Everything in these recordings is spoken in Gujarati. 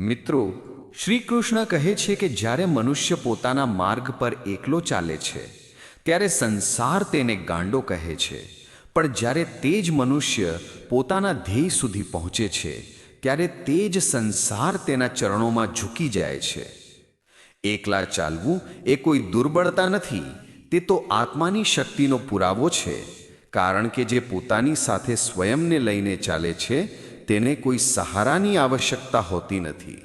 મિત્રો શ્રી કૃષ્ણ કહે છે કે જ્યારે મનુષ્ય પોતાના માર્ગ પર એકલો ચાલે છે, ત્યારે સંસાર તેને ગાંડો કહે છે. પણ જ્યારે તે જ મનુષ્ય પોતાના ધ્યેય સુધી પહોંચે છે, ત્યારે તે જ સંસાર તેના ચરણોમાં ઝૂકી જાય છે. એકલા ચાલવું એ કોઈ દુર્બળતા નથી, તે તો આત્માની શક્તિનો પુરાવો છે, કારણ કે જે પોતાની સાથે સ્વયંને લઈને ચાલે છે તેને કોઈ સહારાની આવશ્યકતા હોતી નથી.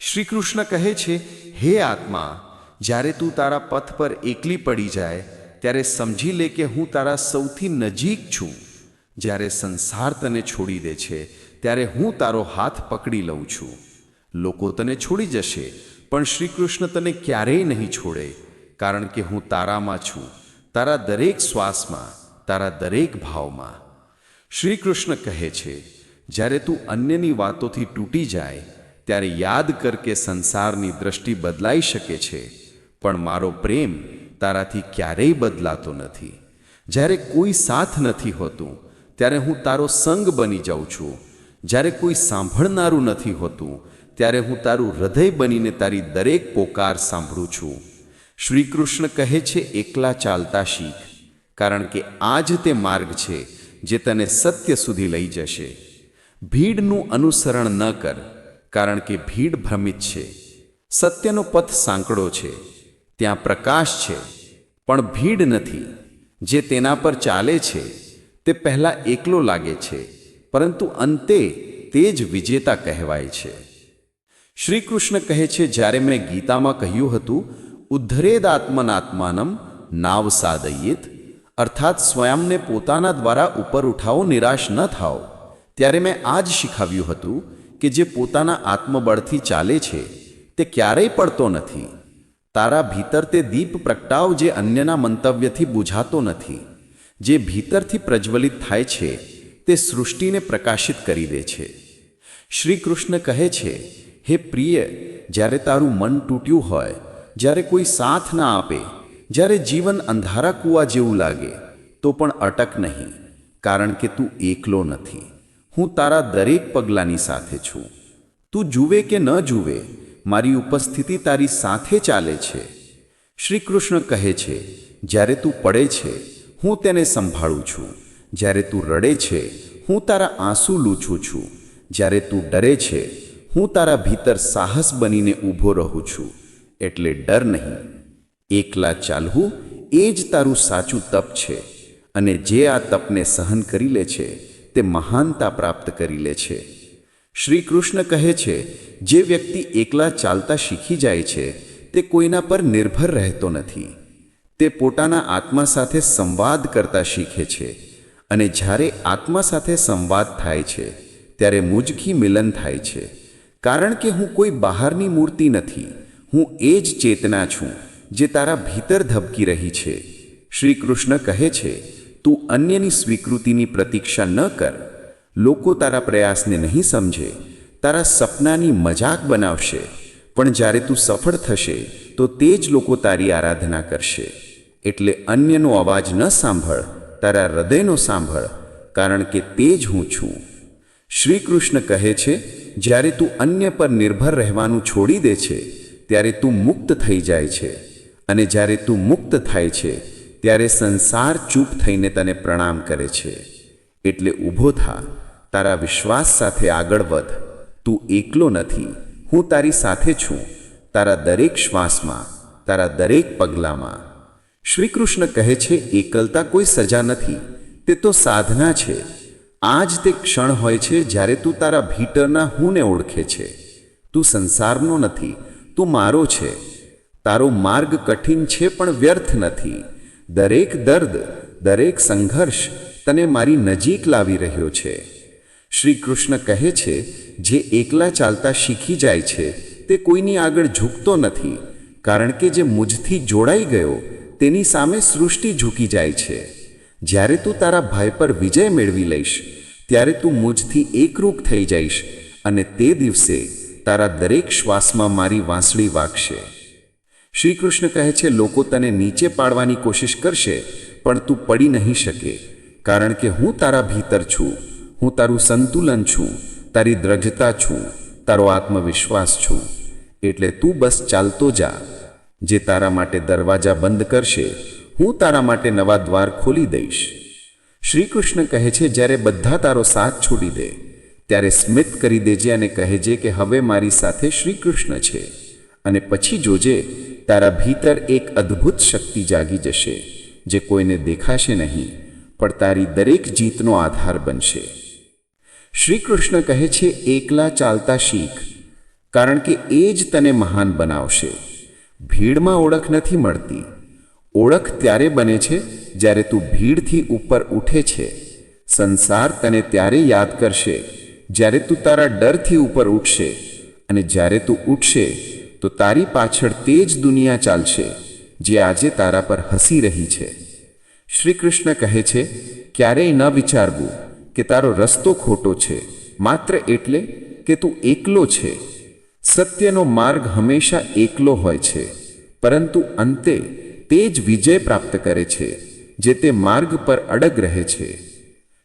શ્રી કૃષ્ણ કહે છે, હે આત્મા, જ્યારે તું તારા પથ પર એકલી પડી જાય, ત્યારે સમજી લે કે હું તારા સૌથી નજીક છું. જ્યારે સંસાર તને છોડી દે છે, ત્યારે હું તારો હાથ પકડી લઉં છું. લોકો તને છોડી જશે, પણ શ્રી કૃષ્ણ તને ક્યારેય નહીં છોડે, કારણ કે હું તારામાં છું, તારા દરેક શ્વાસમાં, તારા દરેક ભાવમાં. શ્રી કૃષ્ણ કહે છે જ્યારે તું અન્યની વાતોથી તૂટી જાય, ત્યારે યાદ કર કે સંસારની દ્રષ્ટિ બદલાઈ શકે છે. પણ મારો પ્રેમ તારાથી ક્યારેય બદલાતો નથી. જ્યારે કોઈ સાથ નથી હોતું, ત્યારે હું તારો સંગ બની જાઉં છું. જ્યારે કોઈ સાંભળનારું નથી હોતું, ત્યારે હું તારું હૃદય બનીને તારી દરેક પોકાર સાંભળું છું. શ્રી કૃષ્ણ કહે છે, એકલા ચાલતા શીખ. કારણ કે આ જ તે માર્ગ છે, જે તને સત્ય સુધી લઈ જશે. ભીડનું અનુસરણ ન કર, કારણ કે ભીડ ભ્રમિત છે. સત્યનો પથ સાંકડો છે, ત્યાં પ્રકાશ છે, પણ ભીડ નથી. જે તેના પર ચાલે છે, તે પહેલાં એકલો લાગે છે, પરંતુ અંતે તે જ વિજેતા કહેવાય છે. શ્રી કૃષ્ણ કહે છે, જ્યારે મેં ગીતામાં કહ્યું હતું ઉદ્ધરેદ આત્મનાત્માનમ નાવ સાદયિત અર્થાત સ્વયંને પોતાના દ્વારા ઉપર ઉઠાવો નિરાશ ન થાઓ. ત્યારે મેં આ જ શીખવ્યું હતું કે જે પોતાના આત્મબળથી ચાલે છે, તે ક્યારેય પડતો નથી. તારા ભીતર તે દીપ પ્રગટાવ જે અન્યના મંતવ્યથી બુઝાતો નથી. જે ભીતરથી પ્રજ્વલિત થાય છે, તે સૃષ્ટિને પ્રકાશિત કરી દે છે. શ્રી કૃષ્ણ કહે છે, હે પ્રિય, જ્યારે તારું મન તૂટ્યું હોય, જ્યારે કોઈ સાથ ના આપે, જ્યારે જીવન અંધારા કૂવા જેવું લાગે, તો પણ અટક નહીં, કારણ કે તું એકલો નથી. હું તારા દરેક પગલાંની સાથે છું. તું જુએ કે ન જુએ, મારી ઉપસ્થિતિ તારી સાથે ચાલે છે. શ્રી કૃષ્ણ કહે છે, જ્યારે તું પડે છે, હું તેને સંભાળું છું. જ્યારે તું રડે છે, હું તારા આંસુ લૂછું છું. જ્યારે તું ડરે છે, હું તારા ભીતર સાહસ બનીને ઊભો રહું છું. એટલે ડર નહીં. એકલા ચાલવું એ જ તારું સાચું તપ છે. અને જે આ તપને સહન કરી લે છે તે મહાનતા પ્રાપ્ત કરી લે છે. શ્રી કૃષ્ણ કહે છે, જે વ્યક્તિ એકલા ચાલતા શીખી જાય છે, તે કોઈના પર નિર્ભર રહેતો નથી. તે પોતાના આત્મા સાથે સંવાદ કરતા શીખે છે અને જ્યારે આત્મા સાથે સંવાદ થાય છે, ત્યારે મુજખી મિલન થાય છે. કારણ કે હું કોઈ બહારની મૂર્તિ નથી, હું એ જ ચેતના છું જે તારા ભીતર ધબકી રહી છે. શ્રી કૃષ્ણ કહે છે તું અન્યની સ્વીકૃતિની પ્રતીક્ષા ન કર. લોકો તારા પ્રયાસને નહીં સમજે. તારા સપનાની મજાક બનાવશે. પણ જ્યારે તું સફળ થશે, તો તે જ લોકો તારી આરાધના કરશે. એટલે અન્યનો અવાજ ન સાંભળ, તારા હૃદયનો સાંભળ, કારણ કે તે જ હું છું. શ્રી કૃષ્ણ કહે છે, જ્યારે તું અન્ય પર નિર્ભર રહેવાનું છોડી દે છે, ત્યારે તું મુક્ત થઈ જાય છે. અને જ્યારે તું મુક્ત થાય છે ત્યારે સંસાર ચૂપ થઈને તને પ્રણામ કરે છે. એટલે ઊભો થા, તારા વિશ્વાસ સાથે આગળ વધ. તું એકલો નથી, હું તારી સાથે છું, તારા દરેક શ્વાસમાં, તારા દરેક પગલામાં. શ્રી કૃષ્ણ કહે છે, એકલતા કોઈ સજા નથી, તે તો સાધના છે. આ જ તે ક્ષણ હોય છે જ્યારે તું તારા ભીટરના હુંને ઓળખે છે. તું સંસારનો નથી, તું મારો છે. તારો માર્ગ કઠિન છે પણ વ્યર્થ નથી. દરેક દર્દ, દરેક સંઘર્ષ તને મારી નજીક લાવી રહ્યો છે. શ્રી કૃષ્ણ કહે છે, જે એકલા ચાલતા શીખી જાય છે, તે કોઈની આગળ ઝૂકતો નથી, કારણ કે જે મુજથી જોડાઈ ગયો, તેની સામે સૃષ્ટિ ઝૂકી જાય છે. જ્યારે તું તારા ભાઈ પર વિજય મેળવી લઈશ, ત્યારે તું મુજથી એકરૂપ થઈ જઈશ અને તે દિવસે તારા દરેક શ્વાસમાં મારી વાંસળી વાગશે. શ્રી કૃષ્ણ કહે છે, લોકો તને નીચે પાડવાની કોશિશ કરશે, પણ તું પડી નહીં શકે. કારણ કે હું તારા ભીતર છું. હું તારું સંતુલન છું. તારી દ્રઢતા છું. તારો આત્મવિશ્વાસ છું. એટલે તું બસ ચાલતો જા. જે તારા માટે દરવાજા બંધ કરશે, હું તારા માટે નવા દ્વાર ખોલી દઈશ. શ્રી કૃષ્ણ કહે છે, જ્યારે બધા તારો સાથ છોડી દે, ત્યારે સ્મિત કરી દેજે અને કહેજે કે હવે મારી સાથે શ્રી કૃષ્ણ છે. અને પછી જોજે તારા ભીતર એક અદ્ભુત શક્તિ જાગી જશે, જે કોઈને દેખાશે નહીં, પણ તારી દરેક જીતનો આધાર બનશે. શ્રી કૃષ્ણ કહે છે, એકલા ચાલતા શીખ, કારણ કે એ જ તને મહાન બનાવશે. ભીડમાં ઓળખ નથી મળતી. ઓળખ ત્યારે બને છે, જ્યારે તું ભીડથી ઉપર ઉઠે છે. સંસાર તને ત્યારે યાદ કરશે, જ્યારે તું તારા ડરથી ઉપર ઉઠશે, અને જ્યારે તું ઉઠશે તો તારી પાછળ તે જ દુનિયા ચાલશે, જે આજે તારા પર હસી રહી છે. શ્રી કૃષ્ણ કહે છે, ક્યારેય ન વિચારવું કે તારો રસ્તો ખોટો છે, માત્ર એટલે કે તું એકલો છે. સત્યનો માર્ગ હંમેશા એકલો હોય છે, પરંતુ અંતે તે જ વિજય પ્રાપ્ત કરે છે, જે તે માર્ગ પર અડગ રહે છે.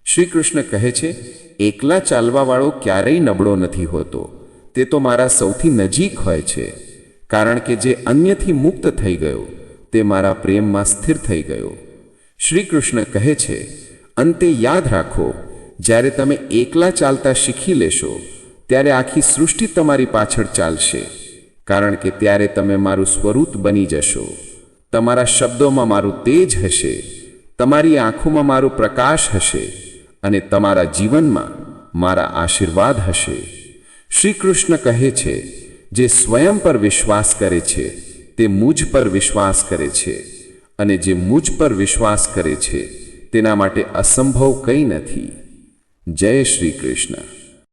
શ્રી કૃષ્ણ કહે છે, એકલા ચાલવાવાળો ક્યારેય નબળો નથી હોતો. તે તો મારા સૌથી નજીક હોય છે. કારણ કે જે અન્યથી મુક્ત થઈ ગયો, તે મારા પ્રેમમાં સ્થિર થઈ ગયો. શ્રી કૃષ્ણ કહે છે, અંતે યાદ રાખો, જ્યારે તમે એકલા ચાલતા શીખી લેશો, ત્યારે આખી સૃષ્ટિ તમારી પાછળ ચાલશે. કારણ કે ત્યારે તમે મારું સ્વરૂપ બની જશો. તમારા શબ્દોમાં મારું તેજ હશે, તમારી આંખોમાં મારો પ્રકાશ હશે, અને તમારા જીવનમાં મારા આશીર્વાદ હશે. શ્રી કૃષ્ણ કહે છે જે સ્વયં પર વિશ્વાસ કરે છે, તે મુજ પર વિશ્વાસ કરે છે. અને જે મુજ પર વિશ્વાસ કરે છે, તેના માટે અસંભવ કંઈ નથી. જય શ્રી કૃષ્ણ.